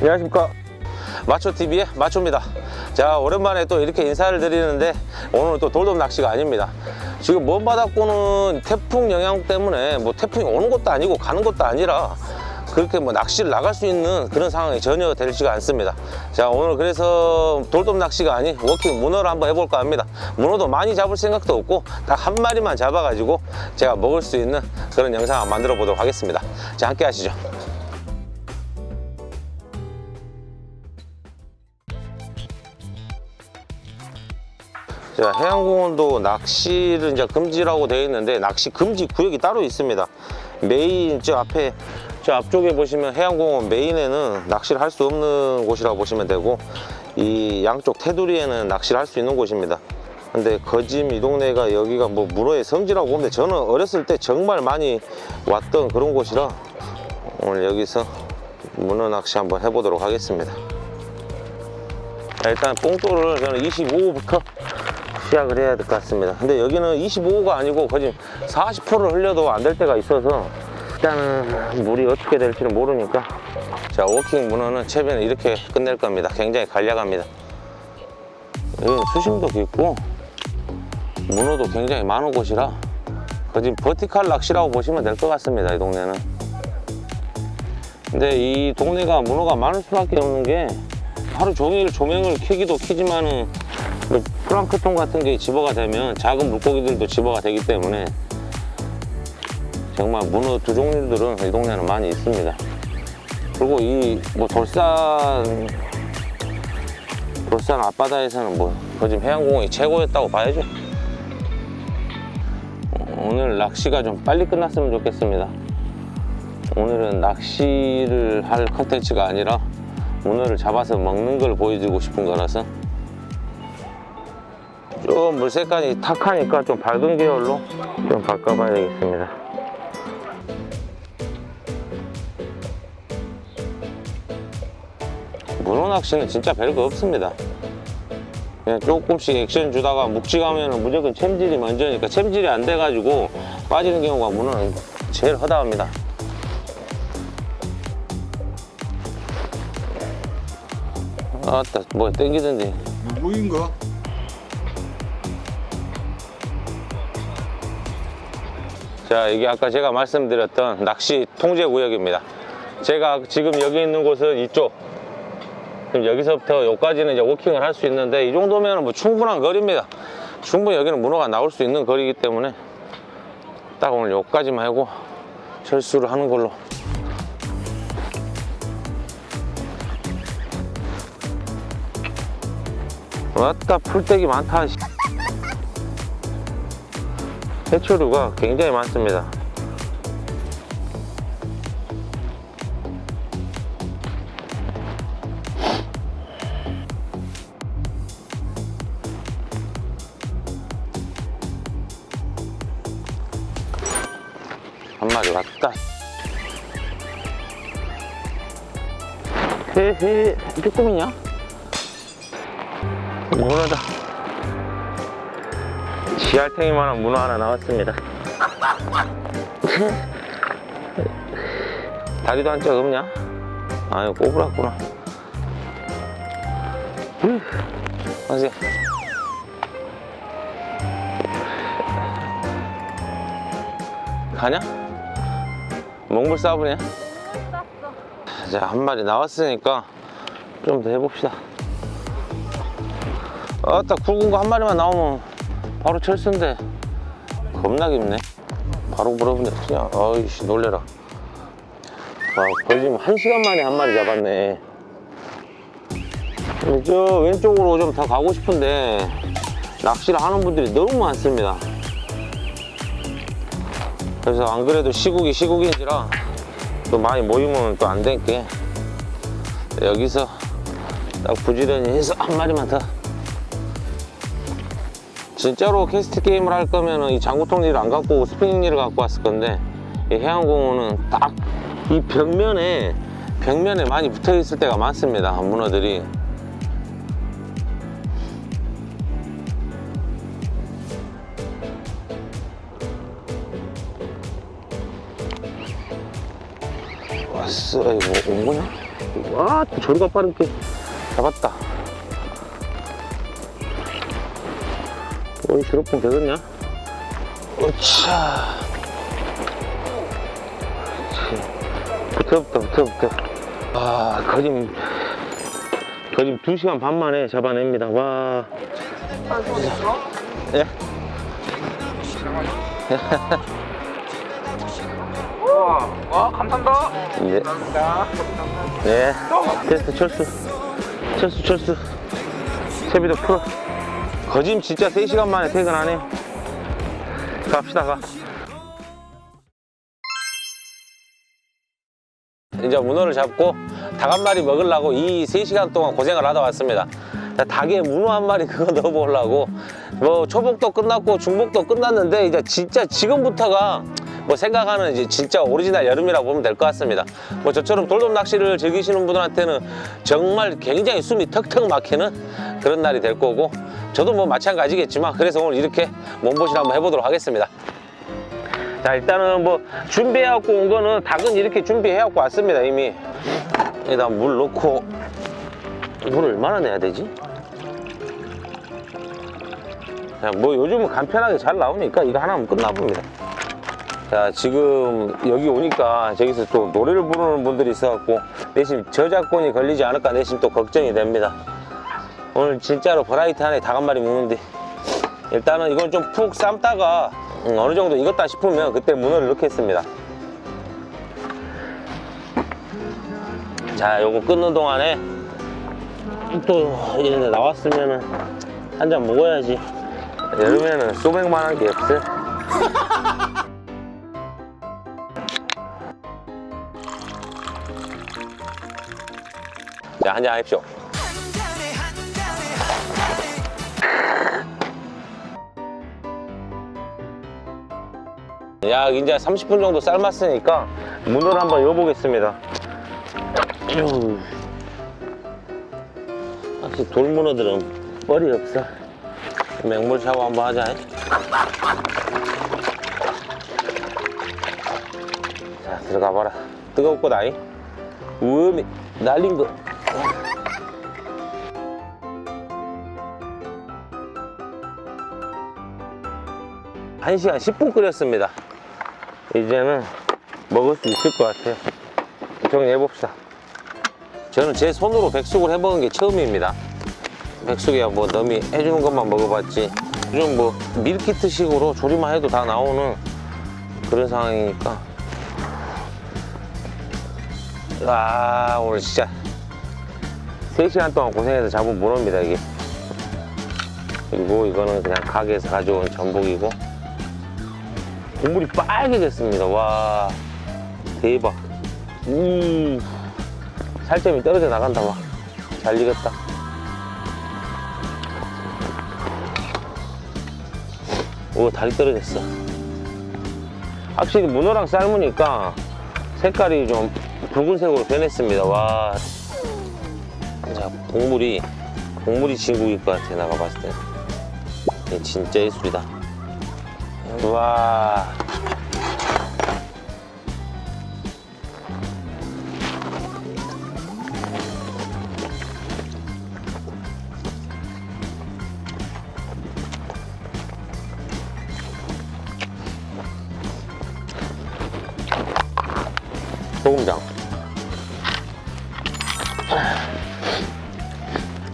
안녕하십니까. 마초TV의 마초입니다. 자, 오랜만에 또 이렇게 인사를 드리는데 오늘은 또 돌돔 낚시가 아닙니다. 지금 먼 바닷고는 태풍 영향 때문에 뭐 태풍이 오는 것도 아니고 가는 것도 아니라 그렇게 뭐 낚시를 나갈 수 있는 그런 상황이 전혀 되지가 않습니다. 자, 오늘 그래서 돌돔 낚시가 아닌 워킹 문어를 한번 해볼까 합니다. 문어도 많이 잡을 생각도 없고 딱 한 마리만 잡아가지고 제가 먹을 수 있는 그런 영상 한번 만들어 보도록 하겠습니다. 자, 함께 하시죠. 자, 해양공원도 낚시를 이제 금지라고 되어 있는데 낚시 금지 구역이 따로 있습니다. 메인 저 앞에 저 앞쪽에 보시면 해양공원 메인에는 낚시를 할 수 없는 곳이라고 보시면 되고 이 양쪽 테두리에는 낚시를 할 수 있는 곳입니다. 근데 거짐 이 동네가 여기가 뭐 문어의 성지라고 보는데 저는 어렸을 때 정말 많이 왔던 그런 곳이라 오늘 여기서 문어 낚시 한번 해보도록 하겠습니다. 자, 일단 뽕돌을 저는 25호부터 시작을 해야 될 것 같습니다. 근데 여기는 25호가 아니고 거의 40%를 흘려도 안 될 때가 있어서 일단은 물이 어떻게 될지는 모르니까 자 워킹 문어는 최근에 이렇게 끝낼 겁니다. 굉장히 간략합니다. 여기는 수심도 깊고 문어도 굉장히 많은 곳이라 거의 버티칼 낚시라고 보시면 될 것 같습니다. 이 동네는. 근데 이 동네가 문어가 많을 수밖에 없는 게 하루 종일 조명을 켜기도 켜지만은 뭐 플랑크톤 같은 게 집어가 되면 작은 물고기들도 집어가 되기 때문에 정말 문어 두 종류들은 이 동네는 많이 있습니다. 그리고 이 뭐 돌산 돌산 앞바다에서는 뭐 거짓 해양공원이 최고였다고 봐야죠. 어, 오늘 낚시가 좀 빨리 끝났으면 좋겠습니다. 오늘은 낚시를 할 컨텐츠가 아니라 문어를 잡아서 먹는 걸 보여주고 싶은 거라서 좀 물색깔이 탁하니까 좀 밝은 계열로 좀 바꿔봐야 되겠습니다. 문어 낚시는 진짜 별거 없습니다. 그냥 조금씩 액션 주다가 가면은 무조건 챔질이 먼저니까 챔질이 안 돼가지고 빠지는 경우가 문어는 제일 허다합니다. 아따 뭐 땡기던데 뭐인가? 자, 이게 아까 제가 말씀드렸던 낚시 통제 구역입니다. 제가 지금 여기 있는 곳은 이쪽. 그럼 여기서부터 여기까지는 이제 워킹을 할 수 있는데 이 정도면 뭐 충분한 거리입니다. 충분히 여기는 문어가 나올 수 있는 거리이기 때문에 딱 오늘 여기까지만 하고 철수를 하는 걸로. 왔다 풀떼기 많다. 씨. 해초류가 굉장히 많습니다. 한 마리 왔다. 헤헤, 조금이냐? 문어다. 지알탱이만한 문어 하나 나왔습니다. 다리도 한짝 없냐? 아유, 꼬부랐구나. 안녕하세요. 가냐? 몽골 싸브냐? 자, 한 마리 나왔으니까 좀 더 해봅시다. 아따, 굵은 거 한 마리만 나오면 바로 철수인데 겁나 깊네. 바로 물어보네. 그냥 어이씨 놀래라. 와 지금 한 시간 만에 한 마리 잡았네. 저 왼쪽으로 좀더 가고 싶은데 낚시를 하는 분들이 너무 많습니다. 그래서 안 그래도 시국이 시국인지라 또 많이 모이면 또안 될게. 여기서 딱 부지런히 해서 한 마리만 더 진짜로 캐스트 게임을 할 거면 이 장구통리를 안 갖고 스피닝리를 갖고 왔을 건데 이 해양공원은 딱이 벽면에 벽면에 많이 붙어 있을 때가 많습니다 문어들이 왔어 이거 온 거냐? 와, 또 저리가 빠르게 잡았다. 어이, 드롭봉 되겠냐? 으차. 붙어, 붙어, 붙어, 붙어. 아, 거짐, 거짐 2시간 반 만에 잡아냅니다. 와. 예? 와, 와 감사합니다. 네. 감사합니다. 네. 테스트 철수. 철수, 철수. 채비도 풀어. 거짐 진짜 3시간 만에 퇴근하네요. 갑시다, 가. 이제 문어를 잡고 닭 한 마리 먹으려고 이 3시간 동안 고생을 하다 왔습니다. 자, 닭에 문어 한 마리 그거 넣어보려고 뭐 초복도 끝났고 중복도 끝났는데 이제 진짜 지금부터가 뭐 생각하는 이제 진짜 오리지널 여름이라고 보면 될 것 같습니다. 뭐 저처럼 돌돔 낚시를 즐기시는 분들한테는 정말 굉장히 숨이 턱턱 막히는 그런 날이 될 거고 저도 뭐 마찬가지겠지만 그래서 오늘 이렇게 몸보신 한번 해보도록 하겠습니다. 자 일단은 뭐 준비해갖고 온 거는 닭은 이렇게 준비해갖고 왔습니다 이미 여기다 물 넣고 물을 얼마나 내야 되지? 자, 뭐 요즘은 간편하게 잘 나오니까 이거 하나면 끝나봅니다 자 지금 여기 오니까 저기서 또 노래를 부르는 분들이 있어갖고 내심 저작권이 걸리지 않을까 내심 또 걱정이 됩니다 오늘 진짜로 버라이트 안에 닭 한 마리 먹는데 일단은 이건 좀 푹 삶다가 음, 어느 정도 익었다 싶으면 그때 문어를 넣겠습니다. 자, 요거 끊는 동안에 또 이런 데 나왔으면은 한 잔 먹어야지. 여름에는 소맥만한 게 없어 자, 한잔 하십시오. 약 이제 30분 정도 삶았으니까 문어를 한번 여보겠습니다. 확실히 돌문어들은 뻘이 없어. 맹물 샤워 한번 하자. 자, 들어가 봐라. 뜨거울 거다이. 우음이 날린 거. 한시간 10분 끓였습니다. 이제는 먹을 수 있을 것 같아요. 정리해 봅시다. 저는 제 손으로 백숙을 해먹은 게 처음입니다. 백숙이야 뭐 너미 해주는 것만 먹어봤지. 요즘 뭐 밀키트식으로 조리만 해도 다 나오는 그런 상황이니까. 아 오늘 진짜 3시간 동안 고생해서 잡은 문어입니다 이게. 그리고 이거는 그냥 가게에서 가져온 전복이고 국물이 빨개졌습니다. 와 대박. 음 살점이 떨어져 나간다 막. 잘 익었다. 오 다리 떨어졌어. 확실히 문어랑 삶으니까 색깔이 좀 붉은색으로 변했습니다. 와. 자 국물이 국물이 진국일 것 같아 나가 봤을 때. 진짜 예술이다. 와. 소금장.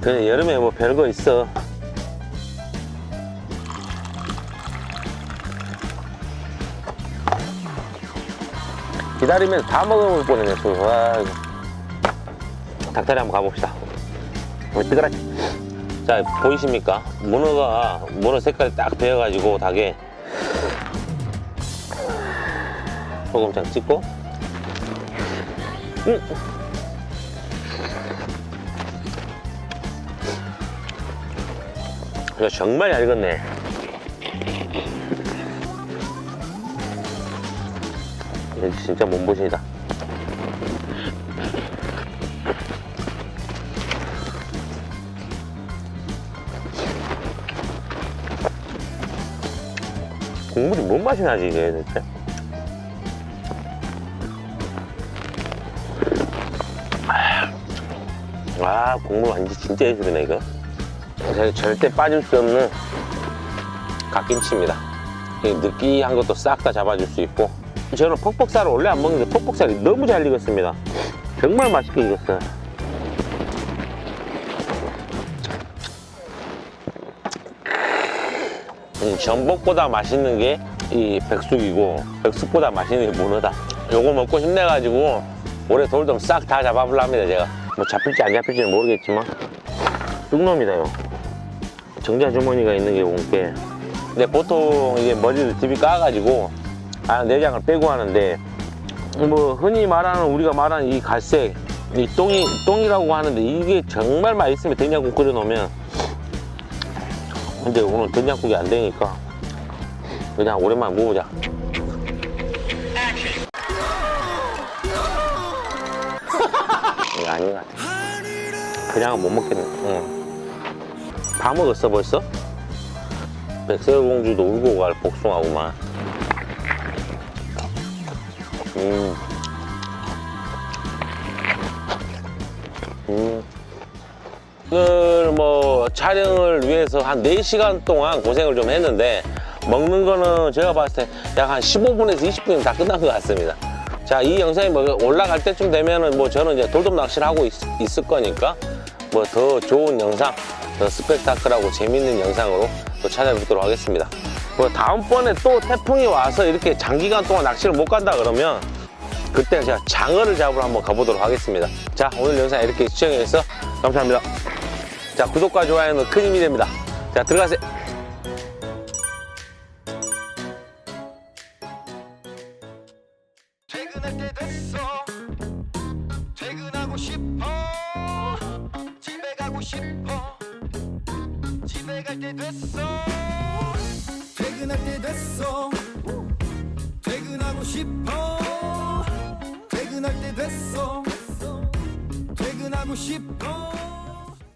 그래 여름에 뭐 별거 있어. 기다리면 다 먹어볼 뻔했네, 술. 와. 닭다리 한번 가봅시다. 어, 뜨거라. 자, 보이십니까? 문어가, 문어 색깔이 딱 배어가지고, 닭에. 소금장 찍고. 음. 이거 정말 잘 익었네. 진짜 몸보신이다. 국물이 뭔 맛이 나지 이게 대체? 아, 와 국물 완전 진짜 예술이네 이거 절- 절대 빠질 수 없는 갓김치입니다 이 느끼한 것도 싹 다 잡아줄 수 있고 저는 퍽퍽살을 원래 안 먹는데 퍽퍽살이 너무 잘 익었습니다. 정말 맛있게 익었어요. 음, 전복보다 맛있는 게 이 백숙이고 백숙보다 맛있는 게 문어다. 요거 먹고 힘내가지고 올해 돌돔 싹 다 잡아보려 합니다 제가. 뭐 잡힐지 안 잡힐지는 모르겠지만. 쑥놈이다요 정자 주머니가 있는 게 본게 근데 보통 이게 머리를 디비 까가지고 아 내장을 빼고 하는데 뭐 흔히 말하는 우리가 말하는 이 갈색 이 똥이 똥이라고 하는데 이게 정말 맛있으면 된장국 끓여 놓으면 근데 오늘 된장국이 안 되니까 그냥 오랜만에 먹어보자 이거 아닌 것 같아 그냥은 못 먹겠네 응. 다 먹었어 벌써? 백설공주도 울고 갈 복숭아구만 음. 음. 오늘 뭐 촬영을 위해서 한 4시간 동안 고생을 좀 했는데 먹는 거는 제가 봤을 때 약 한 15분에서 20분이면 다 끝난 것 같습니다. 자, 이 영상이 뭐 올라갈 때쯤 되면은 뭐 저는 이제 돌돔 낚시를 하고 있, 있을 거니까 뭐 더 좋은 영상, 더 스펙타클하고 재밌는 영상으로 또 찾아뵙도록 하겠습니다. 뭐 다음번에 또 태풍이 와서 이렇게 장기간 동안 낚시를 못 간다 그러면 그때 제가 장어를 잡으러 한번 가보도록 하겠습니다. 자, 오늘 영상 이렇게 시청해주셔서 감사합니다. 자, 구독과 좋아요는 큰 힘이 됩니다. 자, 들어가세요. 퇴근할 때 됐어. 퇴근하고 싶어. 퇴근할 때 됐어. 퇴근하고 싶어